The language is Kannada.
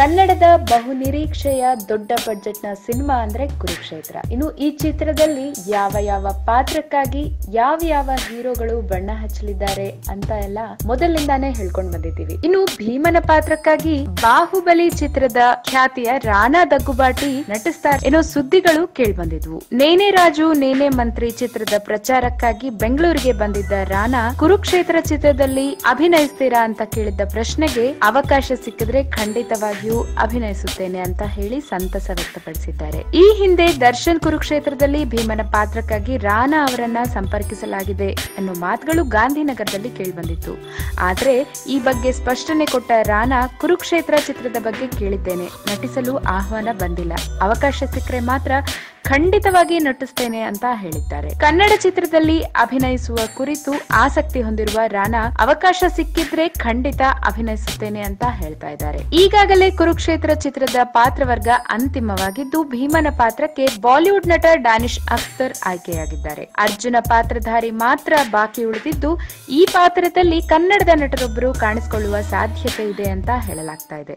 ಕನ್ನಡದ ಬಹುನಿರೀಕ್ಷೆಯ ದೊಡ್ಡ ಬಜೆಟ್ನ ಸಿನಿಮಾ ಅಂದ್ರೆ ಕುರುಕ್ಷೇತ್ರ. ಇನ್ನು ಈ ಚಿತ್ರದಲ್ಲಿ ಯಾವ ಯಾವ ಪಾತ್ರಕ್ಕಾಗಿ ಯಾವ ಯಾವ ಹೀರೋಗಳು ಬಣ್ಣ ಹಚ್ಚಲಿದ್ದಾರೆ ಅಂತ ಎಲ್ಲ ಮೊದಲಿಂದಾನೆ ಹೇಳ್ಕೊಂಡ್ ಬಂದಿದ್ದೀವಿ. ಇನ್ನು ಭೀಮನ ಪಾತ್ರಕ್ಕಾಗಿ ಬಾಹುಬಲಿ ಚಿತ್ರದ ಖ್ಯಾತಿಯ ರಾಣಾ ದಗ್ಗುಬಾಟಿ ನಟಿಸ್ತಾರೆ ಏನೋ ಸುದ್ದಿಗಳು ಕೇಳ್ಬಂದಿದ್ವು ನೇನೆ ರಾಜು, ನೇನೆ ಮಂತ್ರಿ ಚಿತ್ರದ ಪ್ರಚಾರಕ್ಕಾಗಿ ಬೆಂಗಳೂರಿಗೆ ಬಂದಿದ್ದ ರಾಣಾ ಕುರುಕ್ಷೇತ್ರ ಚಿತ್ರದಲ್ಲಿ ಅಭಿನಯಿಸ್ತೀರಾ ಅಂತ ಕೇಳಿದ್ದ ಪ್ರಶ್ನೆಗೆ ಅವಕಾಶ ಸಿಕ್ಕಿದ್ರೆ ಖಂಡಿತವಾಗಿಯೂ ಅಭಿನಯಿಸುತ್ತೇನೆ ಅಂತ ಹೇಳಿ ಸಂತಸ ವ್ಯಕ್ತಪಡಿಸಿದ್ದಾರೆ. ಈ ಹಿಂದೆ ದರ್ಶನ್ ಕುರುಕ್ಷೇತ್ರದಲ್ಲಿ ಭೀಮನ ಪಾತ್ರಕ್ಕಾಗಿ ರಾಣಾ ಅವರನ್ನ ಸಂಪರ್ಕಿಸಲಾಗಿದೆ ಅನ್ನೋ ಮಾತುಗಳು ಗಾಂಧಿನಗರದಲ್ಲಿ ಕೇಳಿಬಂದಿತ್ತು. ಆದ್ರೆ ಈ ಬಗ್ಗೆ ಸ್ಪಷ್ಟನೆ ಕೊಟ್ಟ ರಾಣಾ ಕುರುಕ್ಷೇತ್ರ ಚಿತ್ರದ ಬಗ್ಗೆ ಕೇಳಿದ್ದೇನೆ. ನಟಿಸಲು ಆಹ್ವಾನ ಬಂದಿಲ್ಲ. ಅವಕಾಶ ಸಿಕ್ಕರೆ ಮಾತ್ರ ಖಂಡಿತವಾಗಿ ನಟಿಸ್ತೇನೆ ಅಂತ ಹೇಳಿದ್ದಾರೆ. ಕನ್ನಡ ಚಿತ್ರದಲ್ಲಿ ಅಭಿನಯಿಸುವ ಕುರಿತು ಆಸಕ್ತಿ ಹೊಂದಿರುವ ರಾಣಾ ಅವಕಾಶ ಸಿಕ್ಕಿದ್ರೆ ಖಂಡಿತ ಅಭಿನಯಿಸುತ್ತೇನೆ ಅಂತ ಹೇಳ್ತಾ ಇದ್ದಾರೆ. ಈಗಾಗಲೇ ಕುರುಕ್ಷೇತ್ರ ಚಿತ್ರದ ಪಾತ್ರವರ್ಗ ಅಂತಿಮವಾಗಿದ್ದು ಭೀಮನ ಪಾತ್ರಕ್ಕೆ ಬಾಲಿವುಡ್ ನಟ ಡ್ಯಾನಿಶ್ ಅಖ್ತರ್ ಆಯ್ಕೆಯಾಗಿದ್ದಾರೆ. ಅರ್ಜುನ ಪಾತ್ರಧಾರಿ ಮಾತ್ರ ಬಾಕಿ ಉಳಿದಿದ್ದು ಈ ಪಾತ್ರದಲ್ಲಿ ಕನ್ನಡದ ನಟರೊಬ್ಬರು ಕಾಣಿಸಿಕೊಳ್ಳುವ ಸಾಧ್ಯತೆ ಇದೆ ಅಂತ ಹೇಳಲಾಗ್ತಾ ಇದೆ.